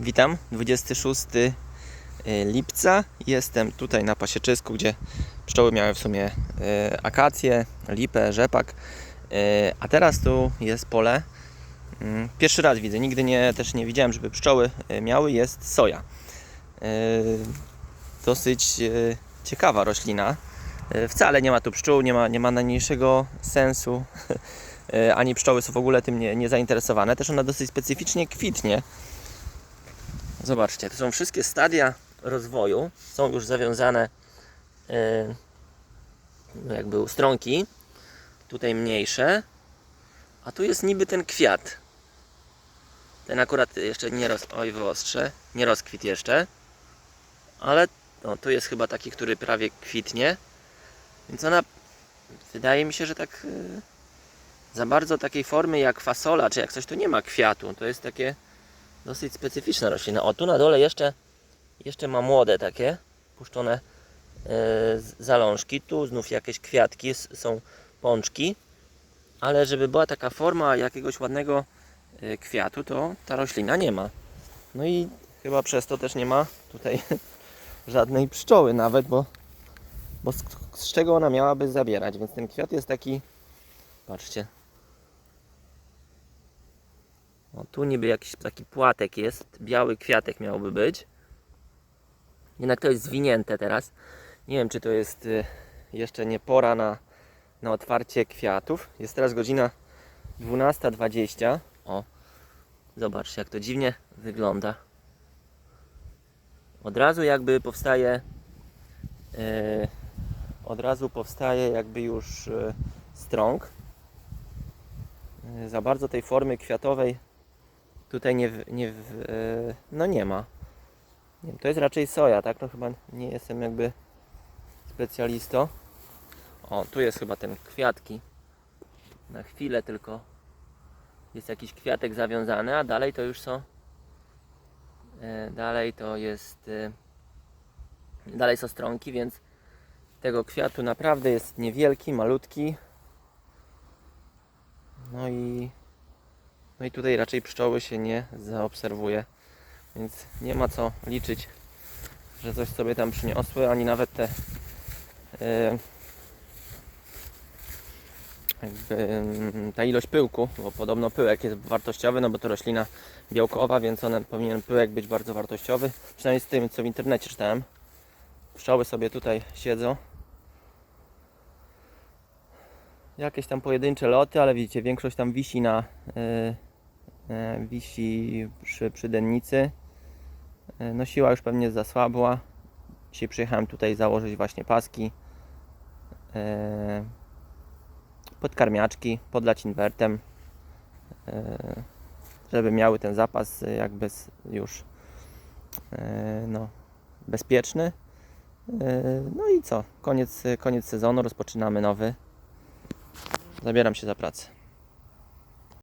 Witam, 26 lipca. Jestem tutaj na pasieczysku, gdzie pszczoły miały w sumie e, akacje, lipę, rzepak. E, A teraz tu jest pole. Mm, Pierwszy raz widzę, nigdy nie, też nie widziałem, żeby pszczoły miały. Jest soja. Dosyć ciekawa roślina. Wcale nie ma tu pszczół, nie ma, nie ma najmniejszego sensu. Ani pszczoły są w ogóle tym nie, nie zainteresowane. Też ona dosyć specyficznie kwitnie. Zobaczcie, to są wszystkie stadia rozwoju. Są już zawiązane e, no jakby ustronki. Tutaj mniejsze. A tu jest niby ten kwiat. Ten akurat jeszcze nie roz... Oj, wyostrze. Nie rozkwit jeszcze. Ale no, tu jest chyba taki, który prawie kwitnie. Więc ona wydaje mi się, że tak e, za bardzo takiej formy jak fasola, czy jak coś, to nie ma kwiatu. To jest takie dosyć specyficzna roślina. O, tu na dole jeszcze, jeszcze ma młode takie, puszczone e, zalążki. Tu znów jakieś kwiatki, są pączki. Ale żeby była taka forma jakiegoś ładnego e, kwiatu, to ta roślina nie ma. No i chyba przez to też nie ma tutaj żadnej pszczoły nawet, bo, bo z, z czego ona miałaby zabierać? Więc ten kwiat jest taki, patrzcie, o, tu niby jakiś taki płatek jest, biały kwiatek miałby być. Jednak to jest zwinięte teraz. Nie wiem, czy to jest y, jeszcze nie pora na, na otwarcie kwiatów. Jest teraz godzina 12.20. O, zobaczcie, jak to dziwnie wygląda. Od razu jakby powstaje y, od razu powstaje jakby już y, strąg. Y, Za bardzo tej formy kwiatowej tutaj nie, nie e, no nie ma. Nie wiem, to jest raczej soja, tak? No chyba nie jestem jakby specjalistą. O, tu jest chyba ten kwiatki. Na chwilę tylko jest jakiś kwiatek zawiązany, a dalej to już są e, dalej to jest e, dalej są stronki, więc tego kwiatu naprawdę jest niewielki, malutki. No i no i tutaj raczej pszczoły się nie zaobserwuje, więc nie ma co liczyć, że coś sobie tam przyniosły, ani nawet te e, jakby, mm, ta ilość pyłku, bo podobno pyłek jest wartościowy, no bo to roślina białkowa, więc on powinien pyłek być bardzo wartościowy, przynajmniej z tym co w internecie czytałem. Pszczoły sobie tutaj siedzą. Jakieś tam pojedyncze loty, ale widzicie, większość tam wisi na e, wisi przy, przy dennicy. E, No siła już pewnie zasłabła. Dzisiaj przyjechałem tutaj założyć właśnie paski. E, podkarmiaczki, podlać inwertem. E, żeby miały ten zapas e, jakby już e, no, bezpieczny. E, No i co? Koniec, koniec sezonu, rozpoczynamy nowy. Zabieram się za pracę.